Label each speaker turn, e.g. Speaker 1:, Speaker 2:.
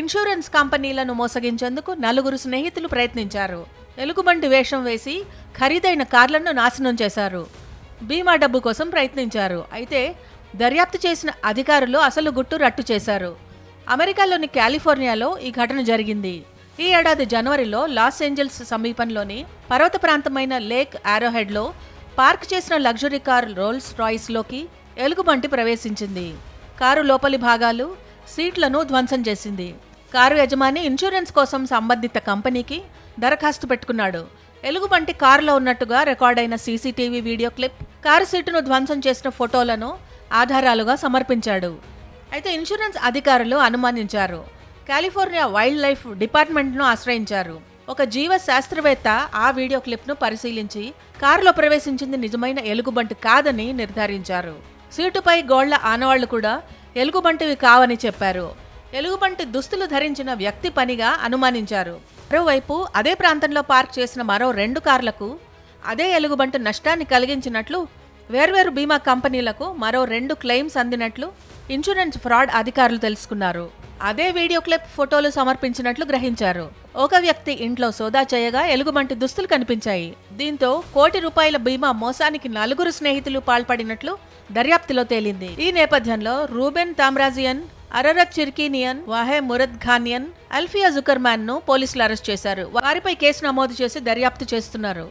Speaker 1: Insurance కంపెనీలను మోసగించేందుకు నలుగురు స్నేహితులు ప్రయత్నించారు. ఎలుగుబంటి వేషం వేసి ఖరీదైన కార్లను నాశనం చేశారు. బీమా డబ్బు కోసం ప్రయత్నించారు. అయితే దర్యాప్తు చేసిన అధికారులు అసలు గుట్టు రట్టు చేశారు. అమెరికాలోని కాలిఫోర్నియాలో ఈ ఘటన జరిగింది. ఈ ఏడాది జనవరిలో లాస్ ఏంజల్స్ సమీపంలోని పర్వత ప్రాంతమైన లేక్ ఆరోహెడ్లో పార్క్ చేసిన లగ్జరీ కార్ రోల్స్ రాయిస్లోకి ఎలుగుబంటి ప్రవేశించింది. కారు లోపలి భాగాలు సీట్లను ధ్వంసం చేసింది. కారు యజమాని ఇన్సూరెన్స్ కోసం సంబంధిత కంపెనీకి దరఖాస్తు పెట్టుకున్నాడు. ఎలుగుబంటి కారులో ఉన్నట్టుగా రికార్డైన సీసీటీవీ వీడియో క్లిప్ కారు సీటును ధ్వంసం చేసిన ఫోటోలను ఆధారాలుగా సమర్పించాడు. అయితే ఇన్సూరెన్స్ అధికారులు అనుమానించారు. కాలిఫోర్నియా వైల్డ్ లైఫ్ డిపార్ట్మెంట్ను ఆశ్రయించారు. ఒక జీవ శాస్త్రవేత్త ఆ వీడియో క్లిప్ను పరిశీలించి కారులో ప్రవేశించింది నిజమైన ఎలుగుబంటి కాదని నిర్ధారించారు. సీటుపై గోళ్ళ ఆనవాళ్ళు కూడా ఎలుగుబంటివి కావని చెప్పారు. ఎలుగుబంటి దుస్తులు ధరించిన వ్యక్తి పనిగా అనుమానించారు. మరోవైపు అదే ప్రాంతంలో పార్క్ చేసిన మరో రెండు కార్లకు అదే ఎలుగుబంటి నష్టాన్ని కలిగించినట్లు వేర్వేరు బీమా కంపెనీలకు మరో రెండు క్లెయిమ్స్ అందినట్లు ఇన్సూరెన్స్ ఫ్రాడ్ అధికారులు తెలుసుకున్నారు. అదే వీడియో క్లిప్ ఫోటోలు సమర్పించినట్లు గ్రహించారు. ఒక వ్యక్తి ఇంట్లో సోదా చేయగా ఎలుగుబంటి దుస్తులు కనిపించాయి. దీంతో కోటి రూపాయల బీమా మోసానికి నలుగురు స్నేహితులు పాల్పడినట్లు దర్యాప్తులో తేలింది. ఈ నేపథ్యంలో రూబెన్ తామ్రాజియన్ అరరత్ చిర్కీనియన్ వాహే మురద్ ఘానియన్ అల్ఫియా జుకర్మాన్ను పోలీసులు అరెస్ట్ చేశారు. వారిపై కేసు నమోదు చేసి దర్యాప్తు చేస్తున్నారు.